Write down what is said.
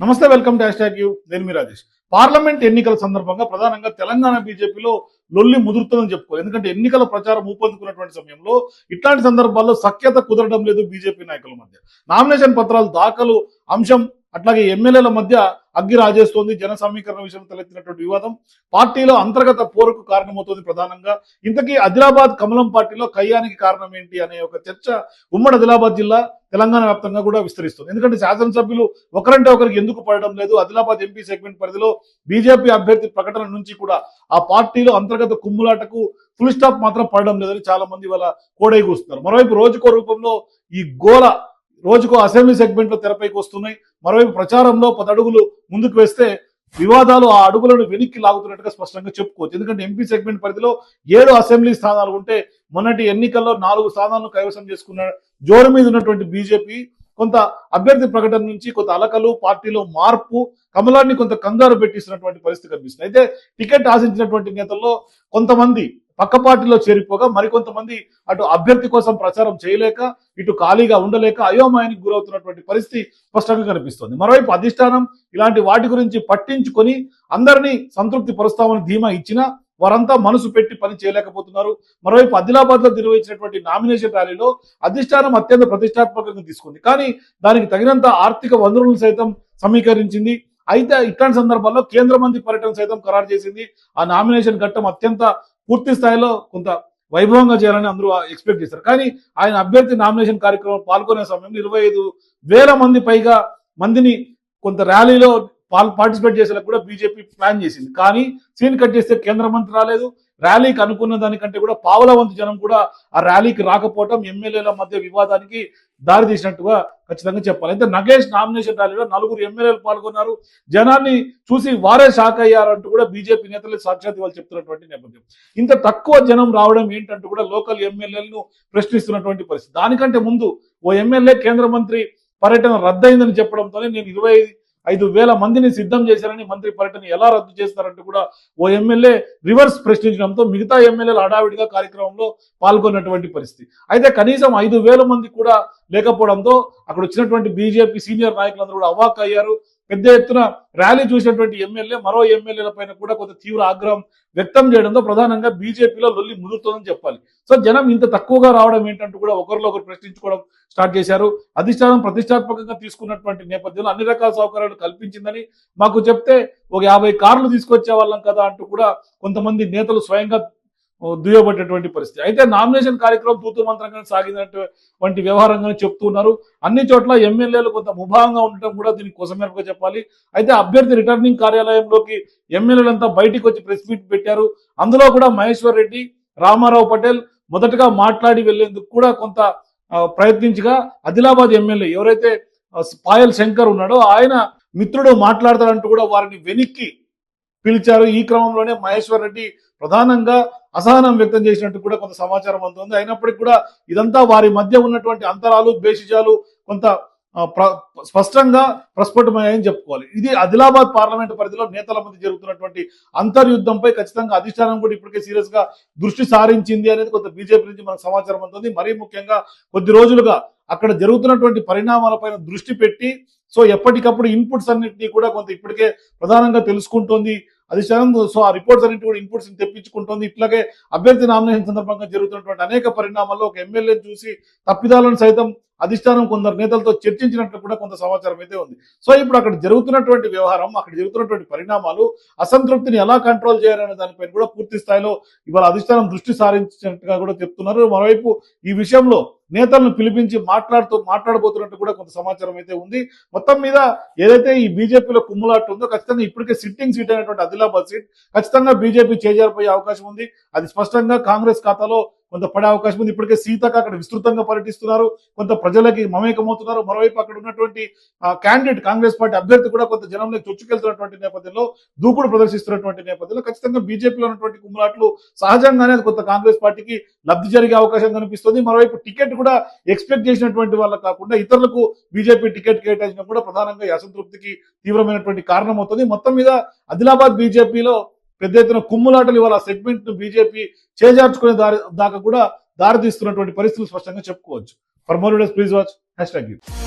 నమస్తే welcome to hash you. నేను మీ Rajesh. Parliament ఎన్నికల సందర్భంగా ప్రధానంగా తెలంగాణ బీజేపీలో లొల్లి ముదురుతుందని చెప్పుకోవాలి. ఎందుకంటే ఎన్నికల ప్రచారం ఊపందుకున్నటువంటి సమయంలో ఇట్లాంటి సందర్భాల్లో సఖ్యత కుదరడం లేదు బీజేపీ నాయకుల మధ్య. నామినేషన్ పత్రాలు దాఖలు అంశం అట్లాగే ఎమ్మెల్యేల మధ్య అగ్గి రాజేస్తోంది జన సమీకరణ విషయం తలెత్తినటువంటి వివాదం. పార్టీలో అంతర్గత పోరుకు కారణమవుతోంది ప్రధానంగా. ఇంతకీ ఆదిలాబాద్ కమలం పార్టీలో కయ్యానికి కారణం ఏంటి అనే ఒక చర్చ ఉమ్మడి ఆదిలాబాద్ జిల్లా తెలంగాణ వ్యాప్తంగా కూడా విస్తరిస్తుంది. ఎందుకంటే శాసనసభ్యులు ఒకరంటే ఒకరికి ఎందుకు పడడం లేదు? ఆదిలాబాద్ ఎంపీ సెగ్మెంట్ పరిధిలో బీజేపీ అభ్యర్థి ప్రకటన నుంచి కూడా ఆ పార్టీలో అంతర్గత కుమ్ములాటకు ఫుల్ స్టాప్ మాత్రం పడడం లేదని చాలా మంది వాళ్ళ కోడై కూస్తున్నారు. మరోవైపు రోజుకో రూపంలో ఈ గోల రోజుకు అసెంబ్లీ సెగ్మెంట్లో తెరపైకి వస్తున్నాయి. మరోవైపు ప్రచారంలో పది అడుగులు ముందుకు వేస్తే వివాదాలు ఆ అడుగులను వెనక్కి లాగుతున్నట్టుగా స్పష్టంగా చెప్పుకోవచ్చు. ఎందుకంటే ఎంపీ సెగ్మెంట్ పరిధిలో ఏడు అసెంబ్లీ స్థానాలు ఉంటే మొన్నటి ఎన్నికల్లో నాలుగు స్థానాలను కైవసం చేసుకున్న జోరు మీద ఉన్నటువంటి బీజేపీ కొంత అభ్యర్థి ప్రకటన నుంచి కొంత అలకలు పార్టీలో మార్పు కమలాన్ని కొంత కంగారు పెట్టిస్తున్నటువంటి పరిస్థితి కనిపిస్తుంది. అయితే టికెట్ ఆశించినటువంటి నేతల్లో కొంతమంది పక్క పార్టీలో చేరిపోగా మరికొంతమంది అటు అభ్యర్థి కోసం ప్రచారం చేయలేక ఇటు ఖాళీగా ఉండలేక అయోమయానికి గురవుతున్నటువంటి పరిస్థితి స్పష్టంగా కనిపిస్తోంది. మరోవైపు అధిష్టానం ఇలాంటి వాటి గురించి పట్టించుకొని అందరినీ సంతృప్తి పరుస్తామని ధీమా ఇచ్చినా వారంతా మనసు పెట్టి పని చేయలేకపోతున్నారు. మరోవైపు ఆదిలాబాద్లో నిర్వహించినటువంటి నామినేషన్ ర్యాలీలో అధిష్టానం అత్యంత ప్రతిష్టాత్మకంగా తీసుకుంది. కానీ దానికి తగినంత ఆర్థిక వనరులను సైతం సమీకరించింది. అయితే ఇట్లాంటి సందర్భాల్లో కేంద్ర మంత్రి పర్యటన సైతం ఖరారు చేసింది. ఆ నామినేషన్ ఘట్టం అత్యంత పూర్తి స్థాయిలో కొంత వైభవంగా చేయాలని అందరూ ఎక్స్పెక్ట్ చేస్తారు. కానీ ఆయన అభ్యర్థి నామినేషన్ కార్యక్రమం పాల్గొనే సమయంలో ఇరవై ఐదు వేల మంది పైగా మందిని కొంత ర్యాలీలో పాల్ పార్టిసిపేట్ చేసేలా కూడా బీజేపీ ప్లాన్ చేసింది. కానీ సీన్ కట్ చేస్తే కేంద్ర మంత్రి రాలేదు. ర్యాలీకి అనుకున్న దానికంటే కూడా పావుల వంతు జనం కూడా ఆ ర్యాలీకి రాకపోవటం ఎమ్మెల్యేల మధ్య వివాదానికి దారి తీసినట్టుగా ఖచ్చితంగా చెప్పాలి. అయితే నగేష్ నామినేషన్ ర్యాలీలో నలుగురు ఎమ్మెల్యేలు పాల్గొన్నారు. జనాన్ని చూసి వారే షాక్ అయ్యారంటూ కూడా బీజేపీ నేతలు సాక్షాత్ వాళ్ళు చెప్తున్నటువంటి నేపథ్యం. ఇంత తక్కువ జనం రావడం ఏంటంటూ కూడా లోకల్ ఎమ్మెల్యేలను ప్రశ్నిస్తున్నటువంటి పరిస్థితి. దానికంటే ముందు ఓ ఎమ్మెల్యే కేంద్ర మంత్రి పర్యటన రద్దయిందని చెప్పడంతోనే నేను ఇరవై ఐదు వేల మందిని సిద్ధం చేశారని మంత్రి పర్యటన ఎలా రద్దు చేస్తారంటూ కూడా ఓ ఎమ్మెల్యే రివర్స్ ప్రశ్నించడంతో మిగతా ఎమ్మెల్యేలు హడావిడిగా కార్యక్రమంలో పాల్గొన్నటువంటి పరిస్థితి. అయితే కనీసం ఐదు వేల మంది కూడా లేకపోవడంతో అక్కడ వచ్చినటువంటి బీజేపీ సీనియర్ నాయకులందరూ కూడా అవాక్ అయ్యారు. పెద్ద ఎత్తున ర్యాలీ చూసినటువంటి ఎమ్మెల్యే మరో ఎమ్మెల్యేల పైన కూడా కొంత తీవ్ర ఆగ్రహం వ్యక్తం చేయడంతో ప్రధానంగా బీజేపీలో లొల్లి ముదురుతోందని చెప్పాలి. సో జనం ఇంత తక్కువగా రావడం ఏంటంటూ కూడా ఒకరిలో ఒకరు ప్రశ్నించుకోవడం స్టార్ట్ చేశారు. అధిష్టానం ప్రతిష్టాత్మకంగా తీసుకున్నటువంటి నేపథ్యంలో అన్ని రకాల సౌకర్యాలు కల్పించిందని మాకు చెప్తే ఒక యాభై కార్లు తీసుకొచ్చే వాళ్ళం కదా అంటూ కూడా కొంతమంది నేతలు స్వయంగా దుయ్యబట్టేటువంటి పరిస్థితి. అయితే నామినేషన్ కార్యక్రమం తూతు మంత్రంగా సాగినటువంటి వ్యవహారంగా చెప్తున్నారు అన్ని చోట్ల ఎమ్మెల్యేలు కొంత ముభావంగా ఉండటం కూడా దీనికి కొసమెరుపుగా చెప్పాలి. అయితే అభ్యర్థి రిటర్నింగ్ కార్యాలయంలోకి ఎమ్మెల్యేలంతా బయటికి వచ్చి ప్రెస్ మీట్ పెట్టారు. అందులో కూడా మహేశ్వర్ రెడ్డి రామారావు పటేల్ మొదటగా మాట్లాడి వెళ్ళేందుకు కూడా కొంత ప్రయత్నించగా ఆదిలాబాద్ ఎమ్మెల్యే ఎవరైతే పాయల్ శంకర్ ఉన్నాడో ఆయన మిత్రుడు మాట్లాడతాడంటూ కూడా వారిని వెనక్కి పిలిచారు. ఈ క్రమంలోనే మహేశ్వర్ రెడ్డి ప్రధానంగా అసహనం వ్యక్తం చేసినట్టు కూడా కొంత సమాచారం అందుతుంది. అయినప్పటికీ కూడా ఇదంతా వారి మధ్య ఉన్నటువంటి అంతరాలు బేషిజాలు కొంత స్పష్టంగా ప్రస్ఫుటమయ్యాయని చెప్పుకోవాలి. ఇది ఆదిలాబాద్ పార్లమెంట్ పరిధిలో నేతల మధ్య జరుగుతున్నటువంటి అంతర్యుద్ధంపై ఖచ్చితంగా అధిష్టానం కూడా ఇప్పటికే సీరియస్గా దృష్టి సారించింది అనేది కొంత బీజేపీ నుంచి మనకు సమాచారం అందుతుంది. మరీ ముఖ్యంగా కొద్ది రోజులుగా అక్కడ జరుగుతున్నటువంటి పరిణామాలపైన దృష్టి పెట్టి సో ఎప్పటికప్పుడు ఇన్పుట్స్ అన్నింటినీ కూడా కొంత ఇప్పటికే ప్రధానంగా తెలుసుకుంటోంది. అధిష్టానం సో ఆ రిపోర్ట్స్ అన్నింటి కూడా ఇన్పుట్స్ తెప్పించుకుంటోంది. ఇట్లాగే అభ్యర్థి నామినేషన్ సందర్భంగా జరుగుతున్నటువంటి అనేక పరిణామాల్లో ఒక ఎమ్మెల్యే చూసి తప్పిదాలను సైతం అధిష్టానం కొందరు నేతలతో చర్చించినట్లు కూడా కొంత సమాచారం అయితే ఉంది. సో ఇప్పుడు అక్కడ జరుగుతున్నటువంటి వ్యవహారం అక్కడ జరుగుతున్నటువంటి పరిణామాలు అసంతృప్తిని ఎలా కంట్రోల్ చేయాలనే దానిపైన కూడా పూర్తి స్థాయిలో ఇవాళ అధిష్టానం దృష్టి సారించినట్టుగా కూడా చెప్తున్నారు. మరోవైపు ఈ విషయంలో నేతలను పిలిపించి మాట్లాడుతూ మాట్లాడబోతున్నట్టు కూడా కొంత సమాచారం అయితే ఉంది. మొత్తం మీద ఏదైతే ఈ బీజేపీలో కుమ్ములాట్ ఉందో ఖచ్చితంగా ఇప్పటికే సిట్టింగ్ సీట్ అయినటువంటి ఆదిలాబాద్ సీట్ ఖచ్చితంగా బీజేపీ చేజారిపోయే అవకాశం ఉంది. అది స్పష్టంగా కాంగ్రెస్ ఖాతాలో కొంత పడే అవకాశం ఉంది. ఇప్పటికే సీతక అక్కడ విస్తృతంగా పర్యటిస్తున్నారు. కొంత ప్రజలకి మమేకమవుతున్నారు. మరోవైపు అక్కడ ఉన్నటువంటి క్యాండిడేట్ కాంగ్రెస్ పార్టీ అభ్యర్థి కూడా కొంత జనంలో చొచ్చుకెళ్తున్నటువంటి నేపథ్యంలో దూకుడు ప్రదర్శిస్తున్నటువంటి నేపథ్యంలో ఖచ్చితంగా బీజేపీలో ఉన్నటువంటి కుమ్మలాట్లు సహజంగానే అది కొంత కాంగ్రెస్ పార్టీకి లబ్ధి జరిగే అవకాశం కనిపిస్తుంది. మరోవైపు టికెట్ కూడా ఎక్స్పెక్ట్ చేసినటువంటి వాళ్ళ కాకుండా ఇతరులకు బీజేపీ టికెట్ కేటాయించడం కూడా ప్రధానంగా అసంతృప్తికి తీవ్రమైనటువంటి కారణం అవుతుంది మొత్తం మీద ఆదిలాబాద్ బీజేపీలో పెద్ద ఎత్తున కుమ్ములాటలు ఇవాళ సెగ్మెంట్ను బీజేపీ చేజార్చుకునే దారి దాకా కూడా దారితీస్తున్నటువంటి పరిస్థితులు స్పష్టంగా చెప్పుకోవచ్చు. For more please watch hashtag